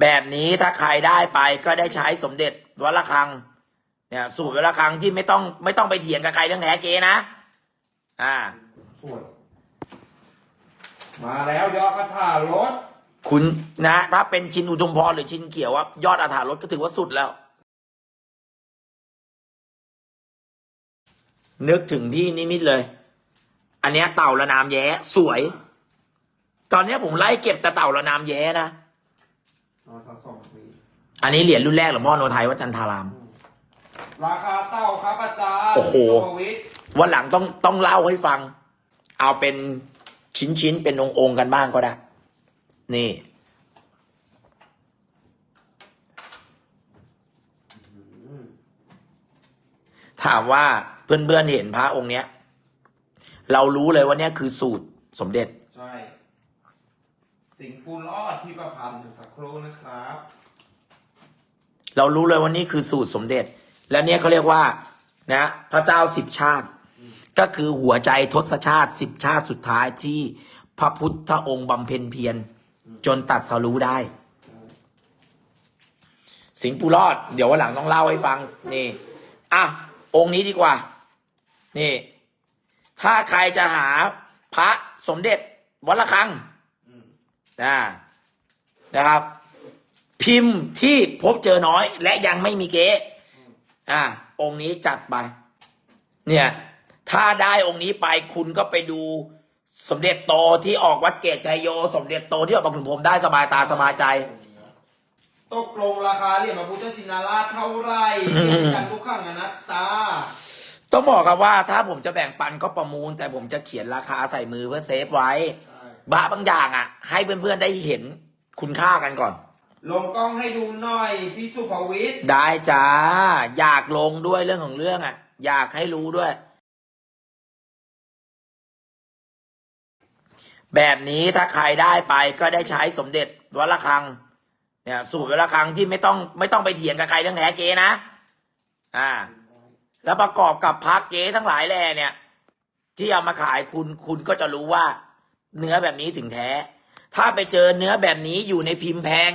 แบบนี้ถ้าใครได้ไปก็ได้ใช้สมเด็จวัดระฆัง เนี่ย สูตรวัดระฆังที่ไม่ต้องไม่ต้องไปเถียงกับใครเรื่องแท้เกนะ อ่า สวยมาแล้วยอดกระถารถ คุณนะ ถ้าเป็นชินอุทุมพรหรือชินเขียวว่ายอดอาถารถก็ถือว่าสุดแล้ว นึกถึงที่นิมิตเลย อันเนี้ยเต่าละนามแย้ สวย ตอนเนี้ยผมไล่เก็บแต่เต่าละนามแย้นะ นอนสักสองปีอันนี้เหรียญรุ่นแรกหลวงพ่อโนไทยวัดจันทาราม ราคาเต้าครับอาจารย์โอ้โห สุภวิทย์วันหลังต้องต้องเล่าให้ฟัง เอาเป็นชิ้นชิ้นๆเป็นองค์องค์ๆกันบ้างก็ได้ นี่ ถามว่าเพื่อนๆเห็นพระองค์เนี้ย เรารู้เลยว่าเนี่ยคือสูตรสมเด็จ ใช่ สิงห์ปูนรอดพี่ประพันธ์สักครู่นะครับ เรารู้เลยว่านี่คือสูตรสมเด็จ และเนี่ยเขาเรียกว่า นะ พระเจ้าสิบชาติ ก็คือหัวใจทศชาติสิบชาติสุดท้ายที่พระพุทธองค์บำเพ็ญเพียรจนตัดสรู้ได้ สิงห์ปูรอด เดี๋ยววันหลังต้องเล่าให้ฟัง นี่ อะ องค์นี้ดีกว่า นี่ ถ้าใครจะหาพระสมเด็จวัดระฆัง นะนะครับ พิมพ์ที่พบเจอน้อย และยังไม่มีเก๊อ่าองค์นี้จัดไป เนี่ย ถ้าได้องค์นี้ไปคุณก็ไปดู สมเด็จโตที่ออกวัดเกตชัยโย สมเด็จโตที่ออกบางขุนพรหมได้สบายตาสบายใจ ตกลงราคาเหรียญพระพุทธชินราชเท่าไหร่อืมเป็นการทุกขังอนัตตา ต้องบอกครับว่าถ้าผมจะแบ่งปันก็ประมูล แต่ผมจะเขียนราคาใส่มือเพื่อเซฟไว้ใช่ บะบางอย่างอะ ให้เพื่อนๆได้เห็นคุณค่ากันก่อน ลงกล้องให้ดูหน่อยพี่สุภวิทย์ได้จ้า อยากลงด้วยเรื่องของเรื่องอะ อยากให้รู้ด้วย แบบนี้ถ้าใครได้ไปก็ได้ใช้สมเด็จวัดระฆัง เนี่ย สูตรวัดระฆังที่ไม่ต้องไม่ต้องไปเถียงกับใครเรื่องแท้เกนะ อ่า แล้วประกอบกับพักเก๊ทั้งหลายแหล่เนี่ย ที่เอามาขายคุณคุณก็จะรู้ว่า เนื้อแบบนี้ถึงแท้ ถ้าไปเจอเนื้อแบบนี้อยู่ในพิมพ์แพง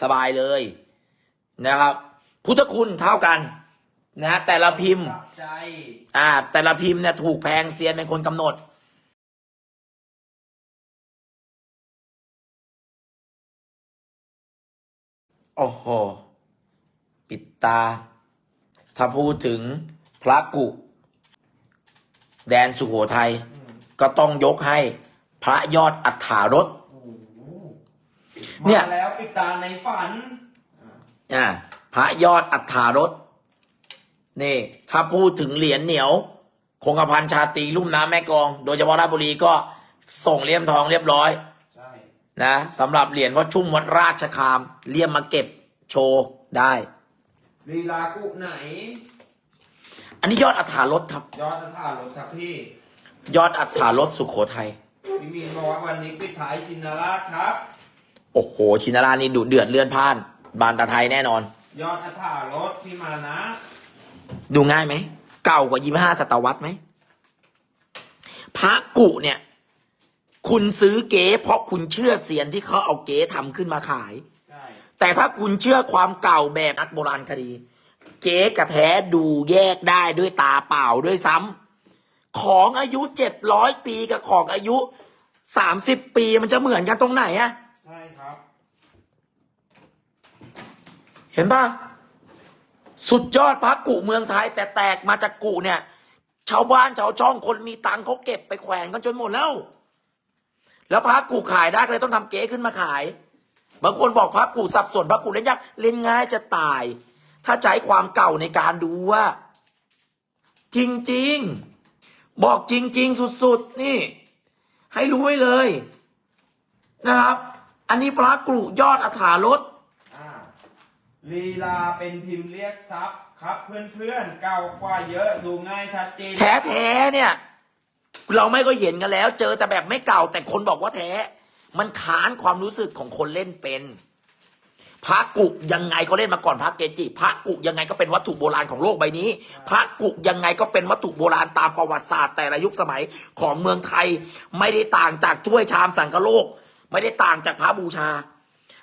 สบายเลยนะครับ พุทธคุณเท่ากันนะแต่ละพิมพ์สะใจอ่า แต่ละพิมพ์เนี่ยถูกแพงเซียนเป็นคนกำหนดโอ้โห ปิดตา ถ้าพูดถึงพระกุ แดนสุโขทัย ก็ต้องยกให้พ ระยอดอัฏฐารสโอ้โหเนี่ยมาแล้วปิดตาในฝันอ่าพระยอดอัฏฐารสนี่ ถ้าพูดถึงเหรียญเหนียว คงกระพันชาตรีลุ่มน้ำแม่กลอง โดยเฉพาะราชบุรีก็ส่งเลี่ยมทองเรียบร้อยใช่นะสำหรับเหรียญวัดชุ่มวัดราชคาม เลี่ยมมาเก็บโชว์ได้ลีลากุไหน อันนี้ยอดอัฏฐารสครับ ยอดท่ารถครับพี่ ยอดอัฏฐารสสุโขทัย พี่มีนบอกว่าวันนี้ปิดท้ายชินราชครับ โอ้โห ชินารานี่ดุเดือดเลื่อนพ่าน บานตาไทยแน่นอน ยอดท่ารถพี่มานะ ดูง่ายไหม เก่ากว่ายี่ห้าศตวรรษไหมพระกุเนี่ย คุณซื้อเก๋เพราะคุณเชื่อเสียนที่เขาเอาเก๋ทำขึ้นมาขาย ใช่ แต่ถ้าคุณเชื่อความเก่าแบบนักโบราณคดี เก๋กับแท้ดูแยกได้ด้วยตาเปล่าด้วยซ้ำของอายุเจ็ดร้อยปีกับของอายุ สามสิบปีมันจะเหมือนกันตรงไหนอะใช่ครับ เห็นปะสุดยอดพระกุเมืองไทย แต่แตกมาจากกุเนี่ย ชาวบ้านชาวช่องคนมีตังค์เขาเก็บไปแขวนกันจนหมดแล้ว แล้วพระกุขายได้ก็เลยต้องทำเก๊ขึ้นมาขาย บางคนบอกพระกุสับสนพระกุเล่นยากเล่นง่ายจะตาย ถ้าใช้ความเก่าในการดูว่า จริง ๆ บอกจริง ๆ สุด ๆ นี่ ให้รู้ไว้เลย นะครับ อันนี้พระกุยอดอัฐารสอ่าลีลาเป็นพิมพ์เรียกทรัพย์ครับเพื่อนๆเก่ากว่าเยอะดูง่ายชัดเจนแท้แท้ๆเนี่ย เราไม่ก็เห็นกันแล้ว เจอแต่แบบไม่เก่าแต่คนบอกว่าแท้ มันค้านความรู้สึกของคนเล่นเป็น พระกุยังไงก็เล่นมาก่อนพระเกจิพระกุยังไงก็เป็นวัตถุโบราณของโลกใบนี้ พระกุยังไงก็เป็นวัตถุโบราณตามประวัติศาสตร์แต่ละยุคสมัยของเมืองไทย ไม่ได้ต่างจากถ้วยชามสังกะโลก ไม่ได้ต่างจากพระบูชา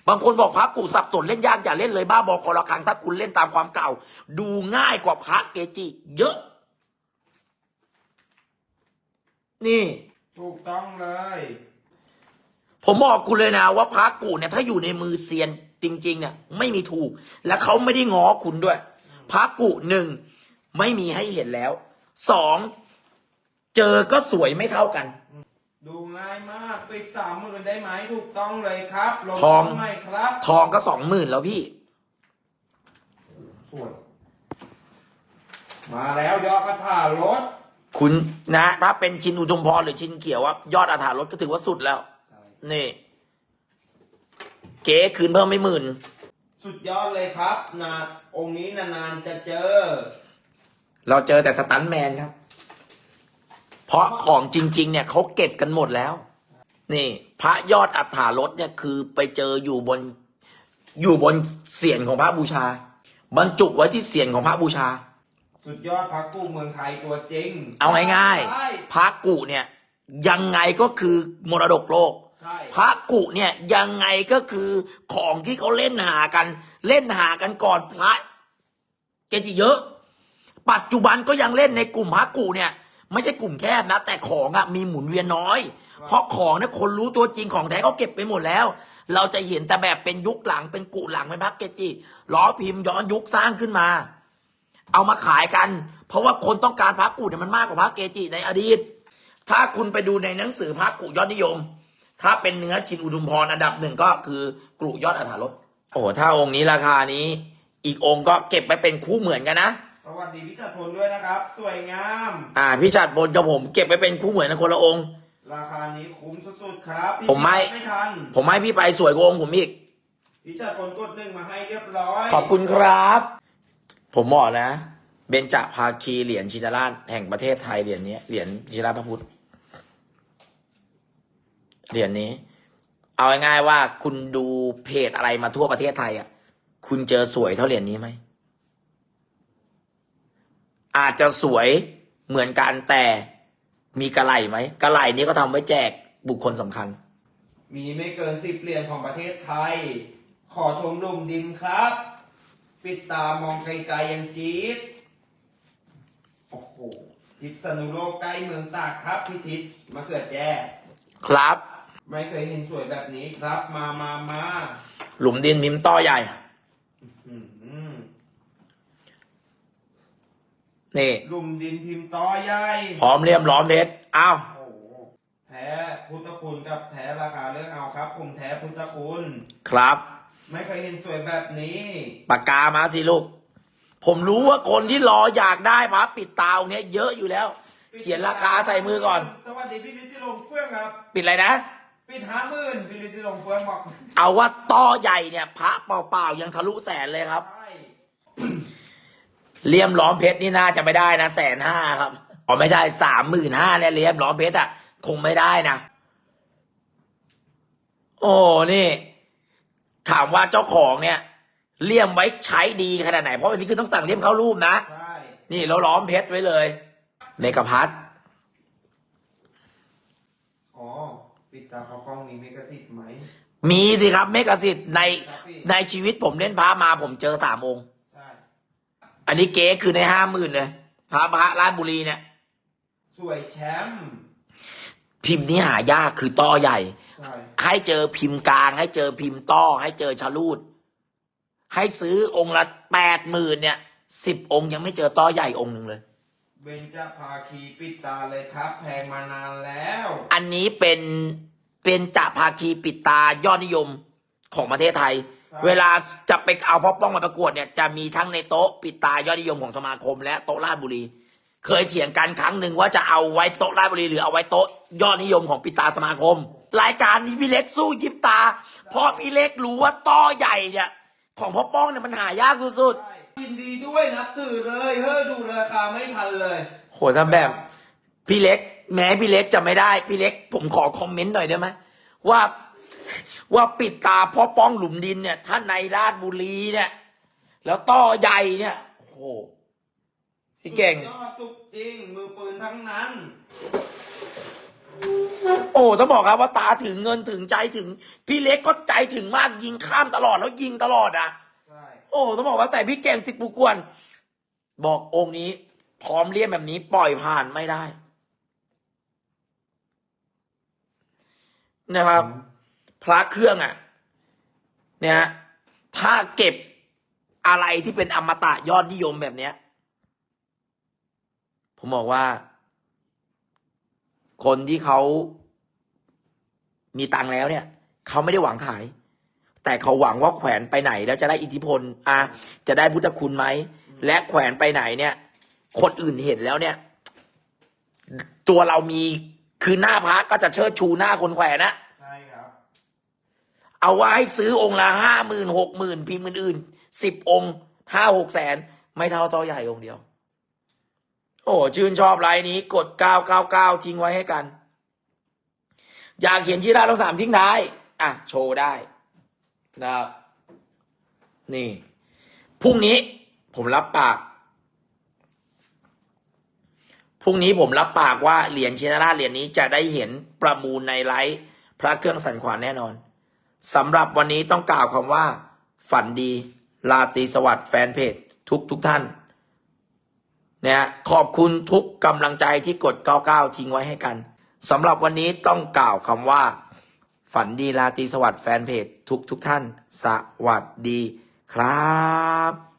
บางคนบอกพระกูสับสนเล่นยากอย่าเล่นเลยบ้าบอคอระคังถ้าคุณเล่นตามความเก่า ดูง่ายกว่าพระเกจิเยอะ นี่ ถูกต้องเลย ผมบอกคุณเลยนะว่าพระกูเนี่ยถ้าอยู่ในมือเซียน จริง ๆ เนี่ย ไม่มีถูก และเขาไม่ได้ง้อคุณด้วยพระกูหนึ่งไม่มีให้เห็นแล้วสองเจอก็สวยไม่เท่ากัน ดูง่ายมากไปสามหมื่นได้ไหมถูกต้องเลยครับลงทองทุนไหมครับทองก็สองหมื่นแล้วพี่ สวยมาแล้วยอดกระถารถคุณนะ ถ้าเป็นชินอุทุมพรหรือชินเขียวว่ายอดอาถารถก็ถือว่าสุดแล้ว นี่ เก๋คืนเพิ่มไม่หมื่น สุดยอดเลยครับนาองค์นี้นานๆจะเจอ เราเจอแต่สตันท์แมนครับ เพราะของจริง ๆ เนี่ยเขาเก็บกันหมดแล้ว นี่ พระยอดอัฐารถเนี่ยคือไปเจออยู่บน อยู่บนเสียนของพระบูชา บรรจุไว้ที่เสียนของพระบูชา สุดยอดพระกู้เมืองไทยตัวจริงเอาง่ายใช่ๆพระกุเนี่ย ยังไงก็คือมรดกโลกใช่ พระกุเนี่ยยังไงก็คือของที่เขาเล่นหากัน เล่นหากันก่อนพระเกจิเยอะ ปัจจุบันก็ยังเล่นในกลุ่มพระกุเนี่ย ไม่ใช่กลุ่มแคบนะ แต่ของอะมีหมุนเวียนน้อย เพราะของเนี่ยคนรู้ตัวจริงของแท้เขาเก็บไปหมดแล้ว เราจะเห็นแต่แบบเป็นยุคหลังเป็นกุหลังเป็นพระเกจิล้อพิมพ์ย้อนยุคสร้างขึ้นมา เอามาขายกัน เพราะว่าคนต้องการพระกุเนี่ยมันมากกว่าพระเกจิในอดีต ถ้าคุณไปดูในหนังสือพระกุยอดนิยม ถ้าเป็นเนื้อชินอุทุมพรอันดับหนึ่งก็คือกรุยอดอาถารถโอ้โหถ้าองค์นี้ราคานี้ อีกองค์ก็เก็บไปเป็นคู่เหมือนกันนะสวัสดีพี่จัดพลด้วยนะครับ สวยงาม อ่าพี่ชัดบนกับผมเก็บไปเป็นคู่เหมือนกันคนละองค์ ราคานี้คุ้มสุดๆครับพี่ผมไม่ ไม่ทันผมให้พี่ไปสวยกว่าองค์ผมอีก พี่จัดพลกดหนึ่งมาให้เรียบร้อยขอบคุณครับ ผมบอกนะ เบญจภาคีเหรียญชินราชแห่งประเทศไทยเหรียญนี้เหรียญชินราชพระพุทธ เหรียญนี้ เอาง่ายๆว่าคุณดูเพจอะไรมาทั่วประเทศไทยอะ คุณเจอสวยเท่าเหรียญนี้ไหม อาจจะสวยเหมือนกันแต่มีกระไหลไหมกระไหลนี้ก็ทำไว้แจกบุคคลสำคัญ มีไม่เกินสิบเหรียญของประเทศไทย ขอชมลุมดินครับ ปิดตามองไกลๆยังจี๊ดโอ้โหพิษณุโลกใกล้เมืองตากครับพี่ทิศมาเกิดแจ้ ครับ ไม่เคยเห็นสวยแบบนี้ครับมามามาหลุมดินมิมต้อใหญ่ อืมอืมนี่ ลุมดินพิมพ์ต่อใหญ่พร้อมเรียมล้อมเพชรอ้าวโอ้โหแท้พุทธคุณกับแท้ราคาเลือกเอาครับ ผมแท้พุทธคุณ ครับ ไม่เคยเห็นสวยแบบนี้ปากกามาสิลูก ผมรู้ว่าคนที่รออยากได้พระปิดตาองค์เนี้ยเยอะอยู่แล้ว เขียนราคาใส่มือก่อน สวัสดีพี่ลิทที่ลงเฟื่องครับ ปิดอะไรนะ ปิดห้าหมื่นพี่ลิทที่ลงเฟื่องบอกเอาว่าต้อใหญ่เนี่ยพระเปล่าๆยังทะลุแสนเลยครับ ใช่เลี่ยมล้อมเพชรนี่น่าจะไม่ได้นะแสนห้าครับอ๋อไม่ใช่สามหมื่นห้าเนี่ยเลี่ยมล้อมเพชรอะคงไม่ได้นะโอ้นี่ ถามว่าเจ้าของเนี่ย เลี่ยมไว้ใช้ดีขนาดไหนเพราะอันนี้คือต้องสั่งเลี่ยมเข้ารูปนะ ใช่ นี่เราล้อมเพชรไว้เลย เมกะพัท อ๋อ ปิดตาเขากล้องนี้มีกระสิทธิ์ไหมมีสิครับเมกะสิทธิ์ในครับพี่ในชีวิตผมเล่นพระมาผมเจอสามองค์ ใช่ อันนี้เก๊คือในห้าหมื่นเลยพระพระราชบุรีเนี่ย สวยแชมป์พิมพ์นี้หายากคือต้อใหญ่ ใช่ ให้เจอพิมพ์กลาง ให้เจอพิมพ์ต้อ ให้เจอชะลูด ให้ซื้อองค์ละแปดหมื่นเนี่ยสิบองค์ยังไม่เจอต้อใหญ่องค์หนึ่งเลย เบญจภาคีปิดตาเลยครับ แพงมานานแล้ว อันนี้เป็นเป็นจ่าภาคีปิดตายอดนิยมของประเทศไทย เวลาจะไปเอาพ่อป้องมาประกวดเนี่ยจะมีทั้งในโต๊ะปิดตายอดนิยมของสมาคม และโต๊ะราชบุรี เคยเถียงกันครั้งหนึ่งว่าจะเอาไว้โต๊ะราชบุรีหรือเอาไว้โต๊ะยอดนิยมของปิดตาสมาคม รายการนี้พี่เล็กสู้ยิบตาเพราะพี่เล็กรู้ว่าต้อใหญ่เนี่ยของพ่อป้องเนี่ยมันหายากสุดใช่ ยินดีด้วยนับถือเลยเฮ้ยดูราคาไม่ทันเลยๆโหถ้าแบบ พี่เล็ก แม้พี่เล็กจะไม่ได้ พี่เล็ก ผมขอคอมเมนต์หน่อยได้ไหมว่าว่าปิดตาพ่อป้องหลุมดินเนี่ยถ้าในราชบุรีเนี่ย แล้วต้อใหญ่เนี่ยโอ้โหพี่เก่ง สุดยอดสุดจริง มือปืนทั้งนั้น โอ้ต้องบอกครับว่าตาถึงเงินถึงใจถึง พี่เล็กก็ใจถึงมากยิงข้ามตลอดแล้วยิงตลอดอะใช่โอ้ต้องบอกว่าแต่พี่เก่งติดปูกวน บอกองค์นี้ พร้อมเลี่ยมแบบนี้ ปล่อยผ่านไม่ได้ นะครับ พระเครื่องอะ เนี่ยฮะถ้าเก็บอะไรที่เป็นอมตะยอดนิยมแบบเนี้ย ผมบอกว่า คนที่เขามีตังค์แล้วเนี่ย เขาไม่ได้หวังขาย แต่เขาหวังว่าแขวนไปไหนแล้วจะได้อิทธิพลอะจะได้พุทธคุณไหมและแขวนไปไหนเนี่ย คนอื่นเห็นแล้วเนี่ย ตัวเรามีคือหน้าพระก็จะเชิดชูหน้าคนแขวนนะใช่ครับ เอาไว้ให้ซื้อองค์ละห้าหมื่นหกหมื่นพิมพ์อื่นสิบองค์ห้าหกแสน ไม่เท่าต่อใหญ่องค์เดียว โอ้ชื่นชอบไลน์นี้ กดเก้าเก้าเก้าทิ้งไว้ให้กัน อยากเห็นชื่อร้านทั้งสามทิ้งท้าย อะ โชว์ได้ นะครับ นี่พรุ่งนี้ผมรับปากพรุ่งนี้ผมรับปากว่าเหรียญชินราชเหรียญนี้จะได้เห็นประมูลในไลฟ์พระเครื่องสันขวานแน่นอนสำหรับวันนี้ต้องกล่าวคำว่า ฝันดีลาตีสวัสดิ์แฟนเพจทุกทุกท่านเนี่ยขอบคุณทุกกำลังใจที่กด 99 ทิ้งไว้ให้กันสำหรับวันนี้ต้องกล่าวคำว่า ฝันดีลาตีสวัสดิ์แฟนเพจทุกทุกท่าน สวัสดีครับ